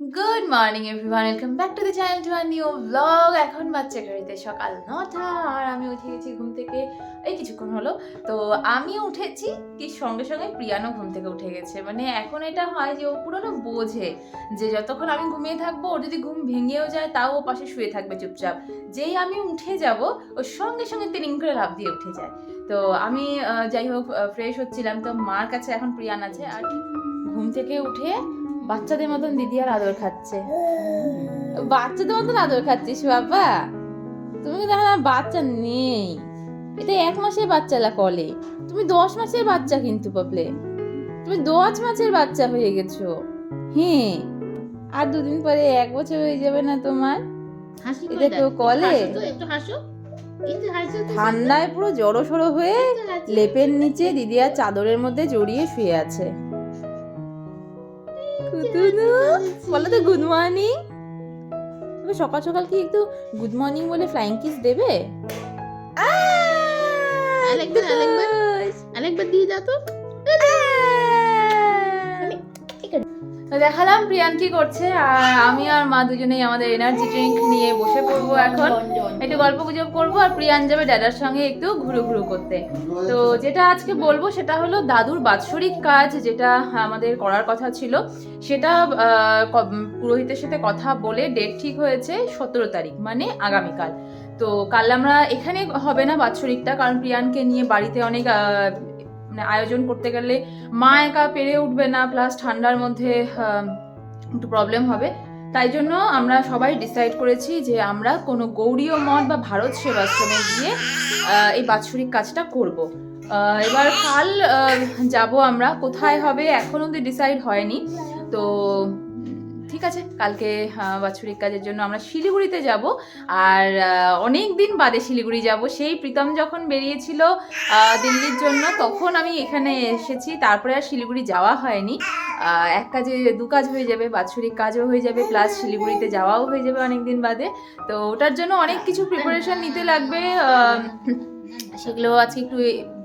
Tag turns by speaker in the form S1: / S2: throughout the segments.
S1: Good morning everyone welcome back to the channel to our new vlog এখন বাচ্চা ঘড়িতে সকাল নটা, আর আমি উঠে গেছি ঘুম থেকে। এই কিছুক্ষণ হলো। তো আমিও উঠেছি, কি সঙ্গে সঙ্গে প্রিয়ানও ঘুম থেকে উঠে গেছে। মানে এখন এটা হয় যে ও পুরোনো বোঝে যে যতক্ষণ আমি ঘুমিয়ে থাকব, ওর যদি ঘুম ভেঙেও যায়, তাও ও পাশে শুয়ে থাকবে চুপচাপ। যেই আমি উঠে যাব, ওর সঙ্গে সঙ্গে তিরিং করে লাভ দিয়ে উঠে যায়। তো আমি যাই হোক ফ্রেশ হচ্ছিলাম। তো মার কাছে এখন প্রিয়ান আছে। আর ঘুম থেকে উঠে বাচ্চাদের মতন দিদি আর আদর খাচ্ছে। বাচ্চাদের মতন আদর খাচ্ছিস বাবা? তুমি এখন আর বাচ্চা নেই। এটা এক মাসের বাচ্চালা কলে। তুমি দশ মাসের বাচ্চা কিন্তু পাবলে তুমি দশ মাসের বাচ্চা হয়ে গেছো। হ্যাঁ আর দুদিন পরে এক বছর হয়ে যাবে না তোমার। এটা কলে?
S2: তো, তো,
S1: ঠান্ডায় পুরো জড়ো সড়ো হয়ে লেপের নিচে দিদি আর চাদরের মধ্যে জড়িয়ে শুয়ে আছে। কুতুনু বলো তো গুড মর্নিং তুমি সকাল সকাল কি একটু গুড মর্নিং বলে ফ্লাইং কিস দেবে?
S2: আরেকবার, আরেকবার। আরেকবার দিয়ে দাও তো।
S1: তো দেখালাম, প্রিয়ান কি করছে, আর আমি আর মা দুজনেই আমাদের এনার্জি ড্রিঙ্ক নিয়ে বসে পড়ব এখন। একটু গল্প গুজব করব, আর প্রিয়ান যাবে ড্যাডার সঙ্গে একটু ঘুরু ঘুরু করতে। তো যেটা আজকে বলব, সেটা হলো দাদুর বাৎসরিক কাজ, যেটা আমাদের করার কথা ছিল। সেটা পুরোহিতের সাথে কথা বলে ডেট ঠিক হয়েছে সতেরো তারিখ মানে আগামীকাল। তো কাল আমরা এখানে হবে না বাৎসরিকটা, কারণ প্রিয়ানকে নিয়ে বাড়িতে অনেক মানে আয়োজন করতে গেলে মা একা পেরে উঠবে না প্লাস ঠান্ডার মধ্যে একটু প্রবলেম হবে। তাই জন্য আমরা সবাই ডিসাইড করেছি যে আমরা কোনো গৌরীয় মঠ বা ভারত সেবাশ্রমে গিয়ে এই বাৎসরিক কাজটা করব। এবার কাল যাব আমরা। কোথায় হবে এখন অব্দি ডিসাইড হয়নি। তো ঠিক আছে, কালকে বাৎসরিক কাজের জন্য আমরা শিলিগুড়িতে যাব। আর অনেক দিন বাদে শিলিগুড়ি যাব। সেই প্রীতম যখন বেরিয়েছিল দিল্লির জন্য, তখন আমি এখানে এসেছি। তারপরে আর শিলিগুড়ি যাওয়া হয়নি। এক কাজে দু কাজ হয়ে যাবে, বাৎসরিক কাজও হয়ে যাবে, প্লাস শিলিগুড়িতে যাওয়াও হয়ে যাবে অনেক দিন বাদে। তো ওটার জন্য অনেক কিছু প্রিপারেশন নিতে লাগবে সেগুলো আজকে একটু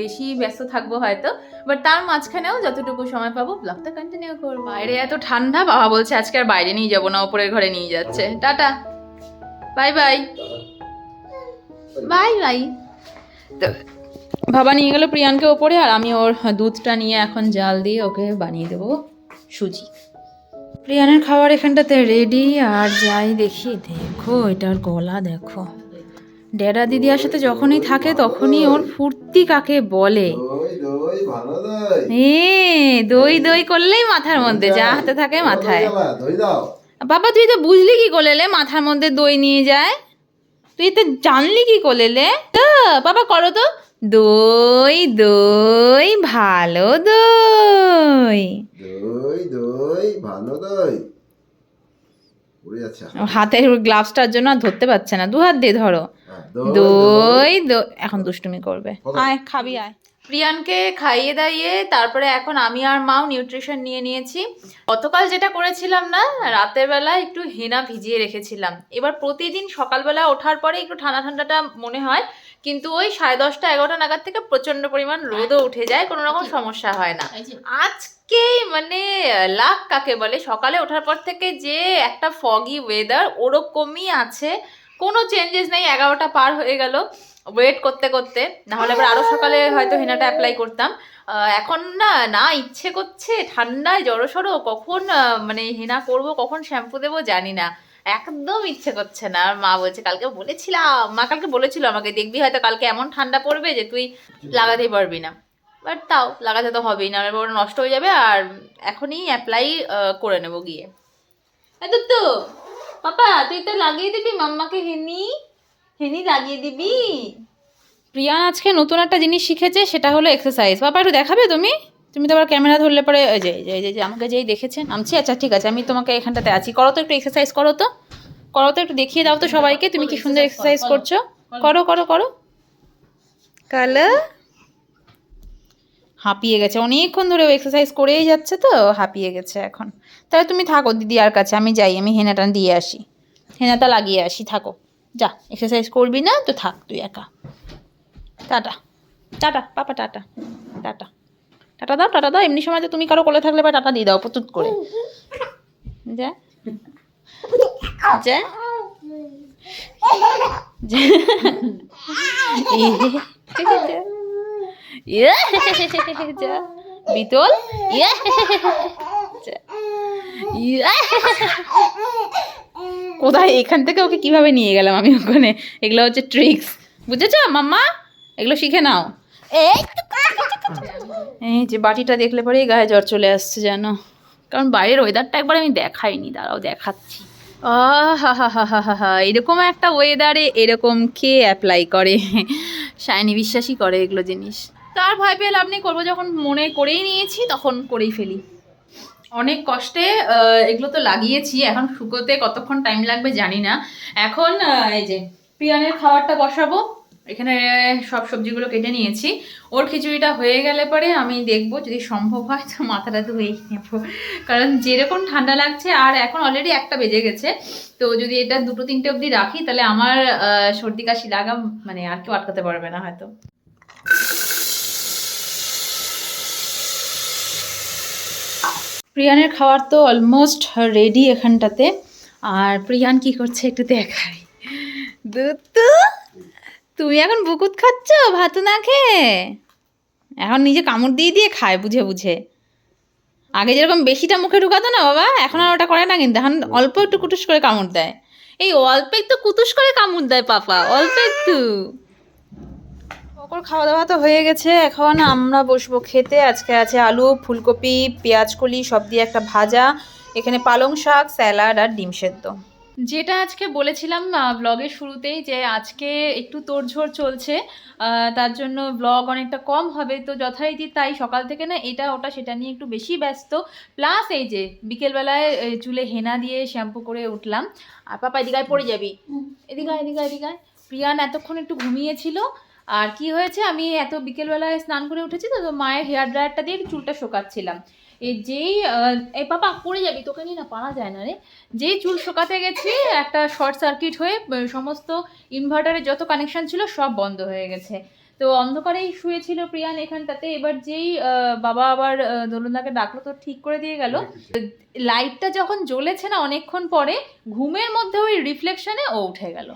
S1: বেশি ব্যস্ত থাকব হয়তো বাট তার মাঝখানেও যতটুকু সময় পাবো ব্লগটা কন্টিনিউ করব। বাইরে এত ঠান্ডা, বাবা বলছে আজকে আর বাইরে নিয়ে যাব না, ওপরের ঘরে নিয়ে যাচ্ছে। Tata. Bye bye bye bye তো বাবা নিয়ে গেল প্রিয়ানকে ওপরে আর আমি ওর দুধটা নিয়ে এখন জাল দিয়ে ওকে বানিয়ে দেবো সুজি। প্রিয়ানের খাবার এখানটাতে রেডি আর যাই দেখি, দেখো, এটার গলা দেখো। ডেরা দিদিয়ার সাথে যখনই থাকে তখনই ওর ফুর্তি কাকে বলে?
S3: দই দই
S1: এ দই দই করলেই মাথার মধ্যে যা হাতে থাকে মাথায়। বাবা তুই তো বুঝলি কি করলে মাথার মধ্যে দই নিয়ে যায়। তুই তো জানলি কি করলে বাবা করো তো। দই দই ভালো দই।
S3: দই দই ভালো দই। উড়ে যাচ্ছে।
S1: ওর হাতের গ্লাভসটার জন্য আর ধরতে পারছে না। দু হাত দিয়ে ধরো। দই দই এখন দুষ্টুমি করবে। আয় খাবি আয়। প্রিয়ানকে খাইয়ে দাইয়ে তারপরে এখন আমি আর মাও নিউট্রিশন নিয়ে নিয়েছি। গতকাল যেটা করেছিলাম না রাতের বেলা একটু হেনা ভিজিয়ে রেখেছিলাম। এবার প্রতিদিন সকালবেলা ওঠার পরে একটু ঠান্ডা ঠান্ডাটা মনে হয় কিন্তু ওই সাড়ে দশটা এগারোটা নাগাদ থেকে প্রচণ্ড পরিমাণ রোদও উঠে যায় কোনো রকম সমস্যা হয় না।
S2: এই যে,
S1: আজকে মানে লাখ কাকে বলে? সকালে ওঠার পর থেকে যে একটা ফগি ওয়েদার ওরকমই আছে। কোনো চেঞ্জেস নেই, এগারোটা পার হয়ে গেল। ওয়েট করতে করতে, নাহলে এবার আরও সকালে হয়তো হেনাটা অ্যাপ্লাই করতাম। এখন না না ইচ্ছে করছে, ঠান্ডায় জড়সড়ো কখন মানে হেনা করব, কখন শ্যাম্পু দেবো জানি না। একদম ইচ্ছে করছে না। আর মা বলছে, কালকে বলেছিলাম, মা কালকে বলেছিল আমাকে, দেখবি হয়তো কালকে এমন ঠান্ডা পড়বে যে তুই লাগাতেই পারবি না। বাট তাও, লাগাতে তো হবেই না ওটা নষ্ট হয়ে যাবে। আর এখনই অ্যাপ্লাই করে নেব গিয়ে। তো পাপা তুই তো লাগিয়ে দিবি মাম্মাকে হেনি? হেনি লাগিয়ে দিবি। প্রিয়ান আজকে নতুন একটা জিনিস শিখেছে সেটা হলো এক্সারসাইজ পাপা একটু দেখাবে তুমি? তুমি তো আবার ক্যামেরা ধরলে পরে ওই যে যে- যে- যে আমাকে যেই দেখেছেন নামছি? আচ্ছা ঠিক আছে আমি তোমাকে এখানটাতে আছি। করো তো একটু এক্সারসাইজ করো তো। করো তো একটু দেখিয়ে দাও তো সবাইকে তুমি কি সুন্দর এক্সারসাইজ করছ? করো করো করো। কালো হাঁপিয়ে গেছে। অনেকক্ষণ ধরে ও এক্সারসাইজ করেই যাচ্ছে তো হাঁপিয়ে গেছে এখন। তাহলে তুমি থাকো দিদি আর কাছে আমি যাই আমি হেনাটা দিয়ে আসি। হেনাটা লাগিয়ে আসি থাকো। যা এক্সারসাইজ করবি না তো থাক তুই একা। Tata. Tata papa tata. Tata. Tata দাও টাটা দাও। এমনি সময় তো তুমি কারও কোলে থাকলে বা টাটা দিয়ে দাও প্রতুত করে। যা। যা। যা। বিতল। কোথায়? এখান থেকে ওকে কীভাবে নিয়ে গেলাম আমি ওখানে? এগুলো হচ্ছে ট্রিক্স বুঝেছ, মাম্মা? এগুলো শিখে নাও। এই যে বাটিটা দেখলে পরেই গায়ে জ্বর চলে আসছে যেন। কারণ বাইরের ওয়েদারটা একবার আমি দেখাইনি, দাঁড়াও দেখাচ্ছি। হা হা হা এরকম একটা ওয়েদারে এরকম কে অ্যাপ্লাই করে? শাইনি বিশ্বাসই করে এগুলো জিনিস। তার ভয় পেয়ে লাভ নেই, করব যখন মনে করেই নিয়েছি তখন করেই ফেলি। অনেক কষ্টে এগুলো তো লাগিয়েছি, এখন শুকোতে কতক্ষণ টাইম লাগবে জানি না। এখন এই যে পিয়ানের খাবারটা বসাবো, এখানে সব সবজিগুলো কেটে নিয়েছি। ওর খিচুড়িটা হয়ে গেলে পরে আমি দেখব, যদি সম্ভব হয় তো মাথাটা ধুয়েই নেব। কারণ যেরকম ঠান্ডা লাগছে, আর এখন অলরেডি একটা বেজে গেছে, তো যদি এটা দুটো তিনটে অবধি রাখি, তাহলে আমার সর্দি কাশি লাগা মানে আর কেউ আটকাতে পারবে না হয়তো। প্রিয়ানের খাবার তো অলমোস্ট রেডি এখানটাতে। আর প্রিয়ান কি করছে একটু দেখাই। দুতু তুমি এখন বুকুত খাচ্ছ? ভাত না খেয়ে? এখন নিজে কামড় দিয়ে দিয়ে খায় বুঝে বুঝে। আগে যেরকম বেশিটা মুখে ঢুকাতো না বাবা, এখন আর ওটা করে না কিন্তু। এখন অল্প একটু কুটুস করে কামড় দেয়। এই অল্প একটু কুতুস করে কামড় দেয় পাপা, অল্প একটু। খাওয়া দাওয়া তো হয়ে গেছে। এখন আমরা বসবো খেতে। আজকে আছে আলু ফুলকপি পেঁয়াজ কলি সব দিয়ে একটা ভাজা। এখানে পালং শাক স্যালাড আর ডিম সেদ্ধ। যেটা আজকে বলেছিলাম ব্লগের শুরুতেই যে আজকে একটু তোড়ঝোড় চলছে। তার জন্য ব্লগ অনেকটা কম হবে। তো যথারীতি তাই সকাল থেকে না এটা ওটা সেটা নিয়ে একটু বেশি ব্যস্ত। প্লাস এই যে বিকেলবেলায় চুলে হেনা দিয়ে শ্যাম্পু করে উঠলাম। আর পাপা এদিকায় পড়ে যাবি। এদিকে আয়, এদিকে আয়, এদিকে প্রিয়ান এতক্ষণ একটু ঘুমিয়েছিল। আর কি হয়েছে আমি এত বিকেলবেলায় স্নান করে উঠেছি তো তো মায়ের হেয়ার ড্রায়ারটা দিয়ে চুলটা শোকাচ্ছিলাম। এই যেই এই পাপা পড়ে যাবি তোকে নিয়ে না পারা যায় না রে। যেই চুল শোকাতে গেছি একটা শর্ট সার্কিট হয়ে সমস্ত ইনভার্টারের যত কানেকশন ছিল সব বন্ধ হয়ে গেছে। তো অন্ধকারেই শুয়েছিল প্রিয়ান এখানটাতে এবার যেই বাবা আবার আহ, দোলনদাকে ডাকলো তো ঠিক করে দিয়ে গেল। লাইটটা যখন জ্বলেছে না অনেকক্ষণ পরে ঘুমের মধ্যে ওই রিফ্লেকশনে ও উঠে গেল।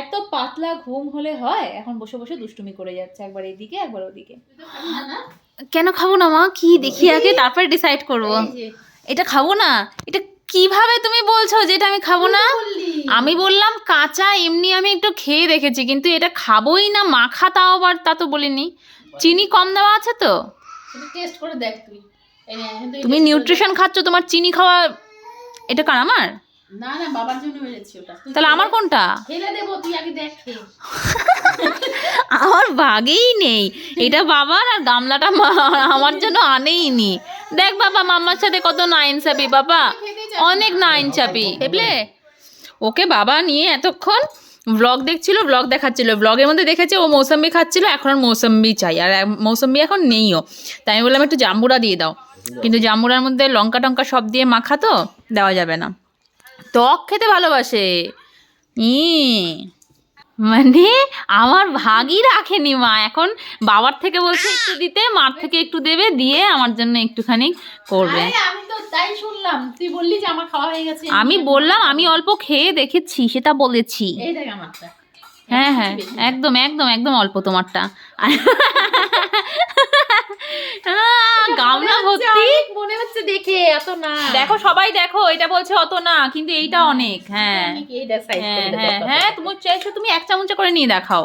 S1: এত পাতলা ঘুম হলে হয় এখন বসে বসে দুষ্টুমি করে যাচ্ছে একবার এইদিকে একবার ওদিকে। কেন খাব না মা? কি দেখি আগে তারপরে ডিসাইড করব। এটা খাব না? এটা কীভাবে তুমি বলছো যে এটা আমি খাব না? আমি বললাম কাঁচা এমনি আমি একটু খেয়ে দেখেছি কিন্তু এটা খাবোই না মাখা তাও আবার তা তো বলিনি। চিনি কম দেওয়া আছে তো?
S2: টেস্ট করে দেখ তুই।
S1: তুমি নিউট্রিশন খাচ্ছ তোমার চিনি খাওয়া এটা কার আমার।
S2: না না বাবার জন্য বেড়েছি ওটা।
S1: তাহলে আমার কোনটা?
S2: ফেলে দেবো তুই আগে দেখ
S1: আমার ভাগেই নেই। এটা বাবার আর গামলাটা মা- আমার জন্য আনেইনি। দেখ বাবা মাম্মার সাথে কত নাইন চাপি বাবা অনেক নাইন চাপি বুঝলে? ওকে বাবা নিয়ে এতক্ষণ ব্লগ দেখছিল ব্লগ দেখাচ্ছিল। ব্লগের মধ্যে দেখেছে ও মৌসম্বি খাচ্ছিল এখন আর মৌসম্বি চাই। আর মৌসম্বি এখন নেইও। তাই আমি বললাম একটু জাম্বুরা দিয়ে দাও। কিন্তু জাম্বুরার মধ্যে লঙ্কা টঙ্কা সব দিয়ে মাখা তো দেওয়া যাবে না। টক খেতে ভালোবাসে। ই মানে আমার ভাগই রাখেনি মা। এখন বাবার থেকে বলছে একটু দিতে মার থেকে একটু দেবে দিয়ে আমার জন্য একটুখানি করবে।
S2: আমি তো তাই শুনলাম। তুই বললি যে আমার খাওয়া হয়ে গেছে।
S1: আমি বললাম আমি অল্প খেয়ে দেখেছি সেটা বলেছি।
S2: এই দেখ আমারটা
S1: হ্যাঁ হ্যাঁ একদম একদম একদম অল্প তোমারটা। গামলা ভর্তি?
S2: অনেক মনে হচ্ছে দেখে এত না।
S1: দেখো সবাই দেখো এটা বলছে অত না কিন্তু এইটা অনেক হ্যাঁ।
S2: দেখ size
S1: হ্যাঁ হ্যাঁ হ্যাঁ তুমি চাইছো তুমি এক চামচে করে নিয়ে দেখাও।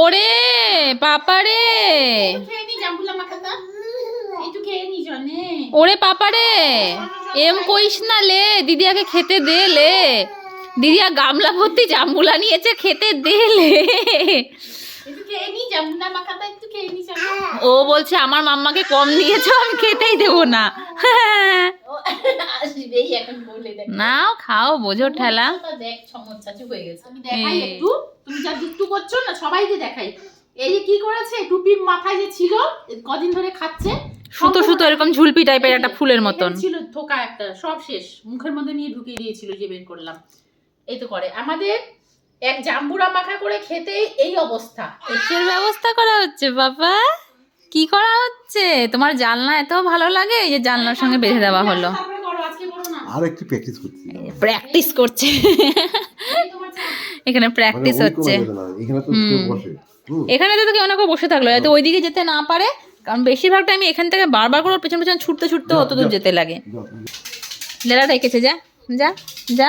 S1: ওরে পাপারে
S2: নি জনে
S1: ওরে পাপারে এম কইস না লে দিদি আগে খেতে দে লে। দিদি আর গামলা ভর্তি জাম্বুলা নিয়েছে খেতে দে লে।
S2: খেয়ে নি? জাম্বুলা মাখাটা একটু খেয়ে নি
S1: ও বলছে আমার মাম্মাকে কম দিয়েছ আমি খেতেই দেবো না।
S2: ও আসবেই এখন বলে দেখ।
S1: নাও খাও বোঝো ঠেলা।
S2: দেখ হয়ে গেছে। আমি দেখাই একটু। তুমি যা দুষ্টু করছ না সবাইকে দেখাই। এই যে কি করেছে? টুপি মাথায় যে ছিল কদিন ধরে খাচ্ছে।
S1: সুতো সুতো এরকম ঝুলপি টাইপের একটা ফুলের মতন।
S2: ছিল থোকা একটা সব শেষ। মুখের মধ্যে নিয়ে ঢুকিয়ে দিয়েছিল যে বের করলাম। এই তো করে। আমাদের এক জাম্বুরা মাখা করে খেতে এই অবস্থা।
S1: কিসের ব্যবস্থা করা হচ্ছে বাবা? কি করা হচ্ছে? তোমার জানলা এত ভালো লাগে যে জানলার সঙ্গে বেঁধে দেওয়া হলো।
S3: আর একটু প্র্যাকটিস করছি।
S1: প্র্যাকটিস করছে। এখানে প্র্যাকটিস
S3: মানে
S1: হচ্ছে।
S3: এখানে তো কেউ বসে। হুম।
S1: এখানে তো কেউ না কেউ বসে থাকল যাতে ওইদিকে যেতে না পারে কারণ বেশিরভাগ টাইম এখান থেকে বারবার করে পেছন পেছন ছুটতে ছুটতে অত দূর যেতে লাগে। লেলা রেখেছে যা যা যা।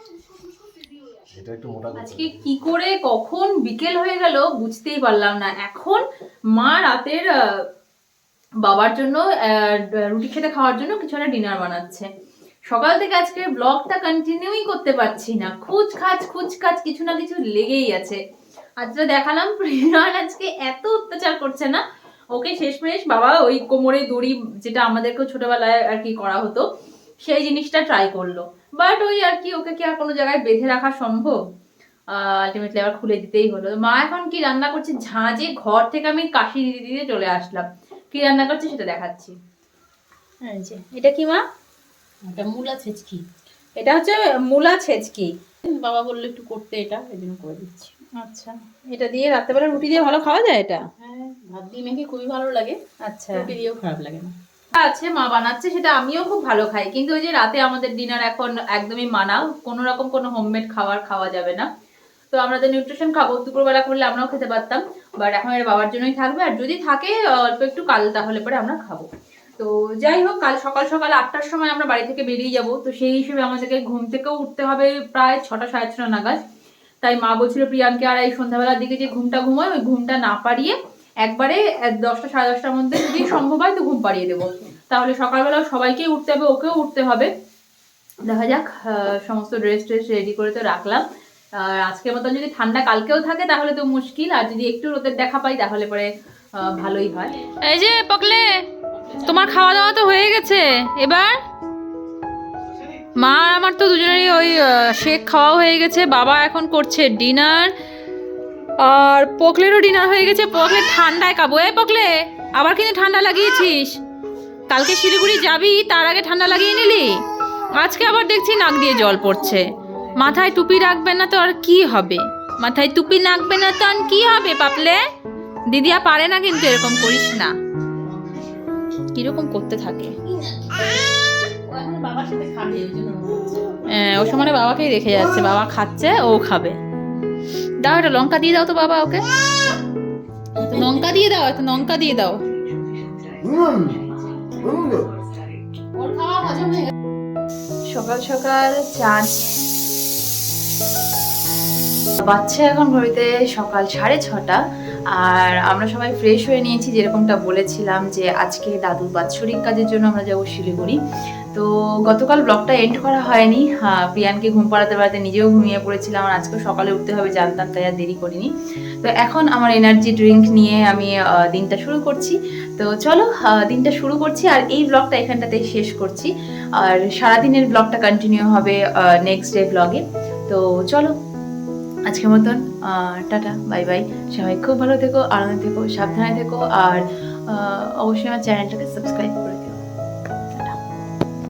S3: এটা একটু মোটা
S1: আজকে কি করে কখন বিকেল হয়ে গেল বুঝতেই পারলাম না। এখন মা রাতের বাবার জন্য রুটি খেতে খাওয়ার জন্য কিছু একটা ডিনার বানাচ্ছে। সকাল থেকে আজকে ব্লগটা কন্টিনিউই করতে পারছি না। খুচ খাচ খুচ খাচ কিছু না কিছু লেগেই আছে। আজকে দেখালাম প্রিয়ান আজকে এত অত্যাচার করছে না। ওকে শেষমেশ বাবা ওই কোমরে দড়ি যেটা আমাদেরকেও ছোটবেলায় আর কি করা হতো সেই জিনিসটা ট্রাই করল। বাট ওই আর কি ওকে কি আর কোনো জায়গায় বেঁধে রাখা সম্ভব? আলটিমেটলি আবার খুলে দিতেই হলো। মা এখন কি রান্না করছে? ঝাঁঝে ঘর থেকে আমি কাশি দিতে দিতে চলে আসলাম। কি রান্না করছে সেটা দেখাচ্ছি। এটা কি মা?
S2: এটা মূলা ছেচকি।
S1: এটা হচ্ছে মূলা ছেচকি।
S2: বাবা বলল একটু করতে এটা এই জন্য করে দিচ্ছি।
S1: আচ্ছা এটা দিয়ে রাত্রেবেলা রুটি দিয়ে ভালো খাওয়া যায় এটা?
S2: হ্যাঁ ভাত দিয়ে মেখে খুবই ভালো লাগে।
S1: আচ্ছা।
S2: রুটি দিয়েও খারাপ লাগে না।
S1: আছে, মা বানাচ্ছে, সেটা আমিও খুব ভালো খাই। কিন্তু ওই যে রাতে আমাদের ডিনার এখন একদমই মানা কোনো রকম কোনো হোমমেড খাবার খাওয়া যাবে না। তো আমরা তো নিউট্রিশন খাব, দুপুরবেলা করলে আমরাও খেতে পারতাম। বাট এখন এর বাবার জন্যই থাকবে, আর যদি থাকে, অল্প একটু কাল, তাহলে পরে আমরা খাব। তো যাই হোক, কাল সকাল সকাল আটটার সময় আমরা বাড়ি থেকে বেরিয়ে যাব। তো সেই হিসেবে আমাদেরকে ঘুম থেকেও উঠতে হবে প্রায় ছটা, সাড়ে ছটা নাগাদ। তাই মা বলছিল প্রিয়ানকে আর এই সন্ধ্যাবেলার দিকে যে ঘুমটা ঘুমোয়, ওই ঘুমটা না পারিয়ে একবারে দশটা সাড়ে দশটার মধ্যে যদি সম্ভব হয় তো ঘুম পাড়িয়ে দেবো। তাহলে সকালবেলা সবাইকেই উঠতে হবে ওকেও উঠতে হবে। দেখা যাক সমস্ত ড্রেস ট্রেস রেডি করে তো রাখলাম। আর আজকের মতন যদি ঠান্ডা কালকেও থাকে তাহলে তো মুশকিল আর যদি একটু রোদের দেখা পাই তাহলে পরে ভালোই হয়। এই যে পকলে তোমার খাওয়া দাওয়া তো হয়ে গেছে। এবার? মা আমার তো দুজনেরই ওই শেক খাওয়া হয়ে গেছে বাবা এখন করছে ডিনার আর পকলেরও ডিনার হয়ে গেছে পকলে ঠান্ডায় কাবো এ পকলে আবার কিন্তু ঠান্ডা লাগিয়েছিস। কালকে শিলিগুড়ি যাবি তার আগে ঠান্ডা লাগিয়ে নিলি। আজকে আবার দেখছি নাক দিয়ে জল পড়ছে। মাথায় টুপি রাখবে না তো আর কি হবে? মাথায় টুপি রাখবে না তো আর কি হবে পাপলে? দিদিয়া পারে না কিন্তু এরকম করিস না। কীরকম করতে থাকে। হ্যাঁ, ও সময় বাবাকেই রেখে যাচ্ছে বাবা খাচ্ছে ও খাবে। দাও একটা লঙ্কা দিয়ে দাও তো বাবা ওকে। লঙ্কা দিয়ে দাও, একটু লঙ্কা দিয়ে দাও। সকাল সকাল চাঁদ বাচ্চা এখন ঘড়িতে সকাল সাড়ে ছটা, আর আমরা সবাই ফ্রেশ হয়ে নিয়েছি, যেরকমটা বলেছিলাম যে আজকে দাদুর বাৎসরিক কাজের জন্য আমরা যাব শিলিগুড়ি। তো গতকাল ব্লগটা এন্ড করা হয়নি। হ্যাঁ, প্রিয়ানকে ঘুম পাড়াতে পাড়াতে নিজেও ঘুমিয়ে পড়েছিলাম আর আজকে সকালে উঠতে হবে জানতাম তাই আর দেরি করিনি। তো এখন আমার এনার্জি ড্রিঙ্ক নিয়ে আমি দিনটা শুরু করছি। তো চলো দিনটা শুরু করছি আর এই ব্লগটা এখানটাতেই শেষ করছি। আর সারাদিনের ব্লগটা কন্টিনিউ হবে নেক্সট ডে ব্লগে তো চলো আজকের মতন টাটা বাই বাই সবাই খুব ভালো থেকো আনন্দে থেকো সাবধানে থেকো। আর অবশ্যই আমার চ্যানেলটাকে সাবস্ক্রাইব করে